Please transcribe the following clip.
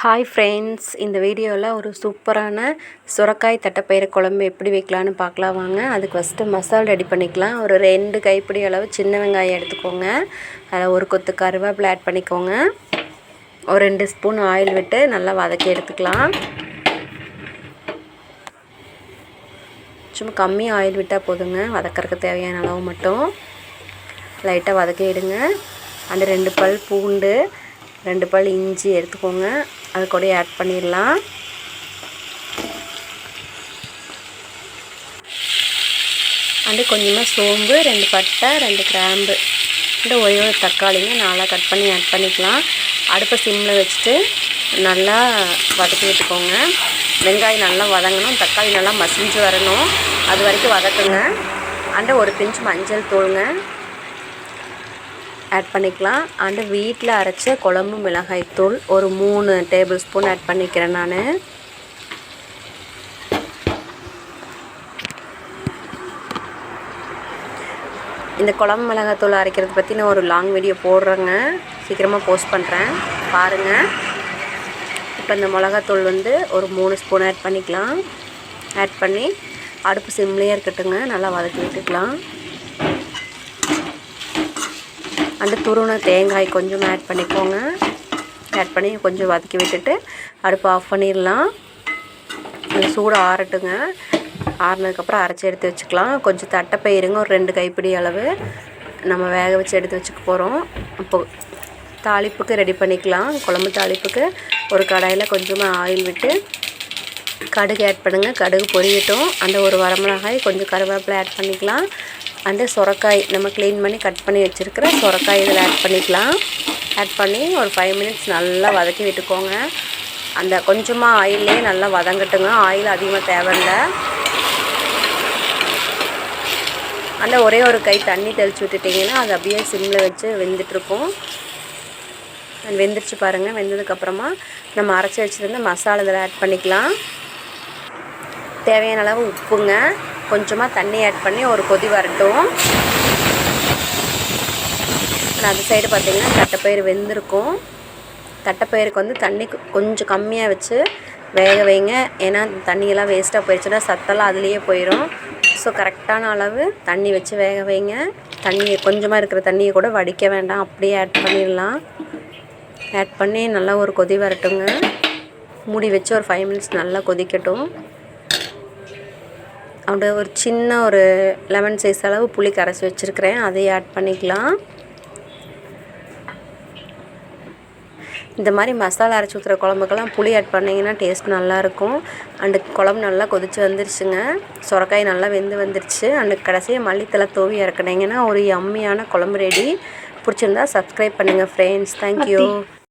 Hi friends இந்த வீடியோவில் ஒரு சூப்பரான சுரக்காய் தட்டைப்பயிறு குழம்பு எப்படி வைக்கலான்னு பார்க்கலாம். வாங்க அதுக்கு ஃபஸ்ட்டு மசாலா ரெடி பண்ணிக்கலாம். ஒரு ரெண்டு கைப்பிடி அளவு சின்ன வெங்காயம் எடுத்துக்கோங்க. அதில் ஒரு கொத்து கருவேப்பிலை ஆட் பண்ணிக்கோங்க. ஒரு ரெண்டு ஸ்பூன் ஆயில் விட்டு நல்லா வதக்கி எடுத்துக்கலாம். சும்மா கம்மி ஆயில் விட்டால் போதுங்க. வதக்கறதுக்கு தேவையான அளவு மட்டும். லைட்டாக வதக்கிடுங்க அந்த ரெண்டு பல் பூண்டு ரெண்டு பல் இஞ்சி எடுத்துக்கோங்க. அது கூட ஆட் பண்ணிடலாம். அண்டு கொஞ்சமாக சோம்பு ரெண்டு பட்டை ரெண்டு கிராம்பு. இந்த ஒரே ஒரு தக்காளிங்க நாளாக கட் பண்ணி ஆட் பண்ணிக்கலாம். அடுப்பை சிம்மில் வச்சுட்டு நல்லா வதக்கி விட்டுக்கோங்க. வெங்காயம் நல்லா வதங்கணும். தக்காளி நல்லா மசிஞ்சு வரணும். அது வரைக்கும் வதக்குங்க. அண்டு ஒரு பிஞ்சு மஞ்சள் தூளுங்க. ஆட் பண்ணிக்கலாம். அண்டு வீட்டில் அரைச்ச குழம்பு மிளகாய் தூள் ஒரு மூணு டேபிள் ஸ்பூன் ஆட் பண்ணிக்கிறேன் நான். இந்த குழம்பு மிளகாத்தூள் அரைக்கிறது பற்றி நான் ஒரு லாங் வீடியோ போடுறேங்க. சீக்கிரமாக போஸ்ட் பண்ணுறேன் பாருங்கள் இப்போ இந்த மிளகாத்தூள் வந்து ஒரு மூணு ஸ்பூன் ஆட் பண்ணிக்கலாம். ஆட் பண்ணி அடுப்பு சிம்லேயே இருக்கட்டுங்க. நல்லா வதக்கி விட்டுக்கலாம். அந்த துருவன தேங்காய் கொஞ்சம் ஆட் பண்ணிக்கோங்க. ஆட் பண்ணி கொஞ்சம் வதக்கி விட்டுட்டு அடுப்பு ஆஃப் பண்ணிடலாம். அந்த சூடு ஆறட்டுங்க. ஆறினதுக்கப்புறம் அரைச்சி எடுத்து வச்சுக்கலாம். கொஞ்சம் தட்டைப்பயிருங்க ஒரு ரெண்டு கைப்பிடி அளவு நம்ம வேக வச்சு எடுத்து வச்சுக்க போகிறோம் இப்போ தாளிப்புக்கு ரெடி பண்ணிக்கலாம். குழம்பு தாளிப்புக்கு ஒரு கடாயில் கொஞ்சமாக ஆயில் விட்டு கடுகு ஆட் பண்ணுங்கள் கடுகு பொரியட்டும். அந்த ஒரு வரமிளகாய் கொஞ்சம் கருவேப்பிலை ஆட் பண்ணிக்கலாம். அந்த சுரக்காய் நம்ம க்ளீன் பண்ணி கட் பண்ணி வச்சுருக்கிற சுரக்காய் இதில் ஆட் பண்ணிக்கலாம். ஆட் பண்ணி ஒரு ஃபைவ் மினிட்ஸ் நல்லா வதக்கி விட்டுக்கோங்க. அந்த கொஞ்சமாக ஆயிலே நல்லா வதங்கட்டுங்க. ஆயில் அதிகமாக தேவையில்லை. அந்த ஒரே ஒரு கை தண்ணி தெளித்து விட்டுட்டிங்கன்னா அது அப்படியே சிம்மில் வச்சு வெந்துட்டுருக்கும். வெந்துருச்சு பாருங்கள் வெந்ததுக்கப்புறமா நம்ம அரைச்சி வச்சுருந்த மசாலா இதில் ஆட் பண்ணிக்கலாம். தேவையான அளவு உப்புங்க. கொஞ்சமாக தண்ணி ஆட் பண்ணி ஒரு கொதி வரட்டும். அது சைடு பார்த்திங்கன்னா தட்டைப்பயிறு வெந்திருக்கும். தட்டைப்பயிருக்கு வந்து தண்ணி கொஞ்சம் கம்மியாக வச்சு வேக வைங்க. ஏன்னா தண்ணியெல்லாம் வேஸ்ட்டாக போயிடுச்சுன்னா சத்தெல்லாம் அதுலேயே போயிடும் ஸோ கரெக்டான அளவு தண்ணி வச்சு வேக வைங்க. தண்ணி கொஞ்சமாக இருக்கிற தண்ணியை கூட வடிக்க வேண்டாம். அப்படியே ஆட் பண்ணிடலாம். ஆட் பண்ணி நல்லா ஒரு கொதி வரட்டுங்க. மூடி வச்சு ஒரு ஃபைவ் மினிட்ஸ் நல்லா கொதிக்கட்டும். அப்படியே ஒரு சின்ன ஒரு லெமன் சைஸ் அளவு புளி கரைச்சி வச்சுருக்கிறேன். அதையும் ஆட் பண்ணிக்கலாம். இந்த மாதிரி மசாலா அரைச்சி ஊற்றுற குழம்புக்கெல்லாம் புளி ஆட் பண்ணிங்கன்னா டேஸ்ட் நல்லாயிருக்கும். அண்டு குழம்பு நல்லா கொதித்து வந்துருச்சுங்க. சுரக்காய் நல்லா வெந்து வந்துருச்சு. அண்டு கடைசியாக மல்லித்தலை தூவி இறக்குனீங்கன்னா ஒரு எம்மியான குழம்பு ரெடி பிடிச்சிருந்தா சப்ஸ்கிரைப் பண்ணுங்கள் ஃப்ரெண்ட்ஸ் தேங்க்யூ